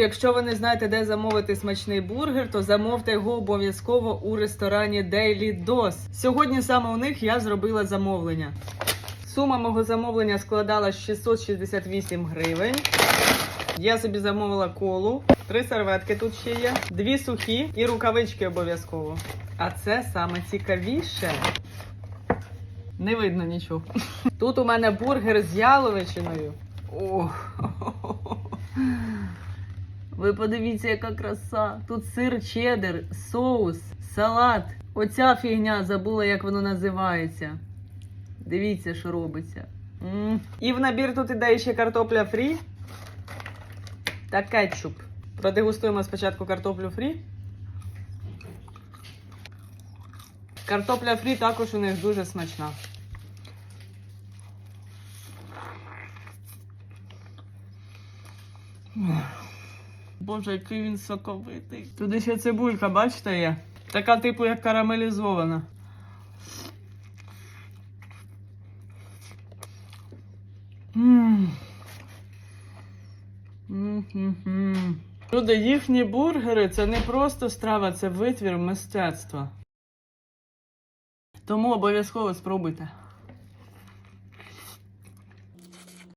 Якщо ви не знаєте, де замовити смачний бургер, то замовте його обов'язково у ресторані Daily Dos. Сьогодні саме у них я зробила замовлення. Сума мого замовлення складала 668 гривень. Я собі замовила колу, три серветки тут ще є, дві сухі і рукавички обов'язково. А це саме цікавіше. Не видно нічого. Тут у мене бургер з яловичиною. Ох. Ви подивіться, яка краса. Тут сир чеддер, соус, салат. Оця фігня забула, як воно називається. Дивіться, що робиться. М. І в набір тут іде ще картопля фрі та кетчуп. Продегустуємо спочатку картоплю фрі. Картопля фрі також у них дуже смачна. Боже, який він соковитий. Туди ще цибулька, бачите, є? Така типу як карамелізована. Мм. М-м-м. Люди, їхні бургери це не просто страва, це витвір мистецтва. Тому обов'язково спробуйте.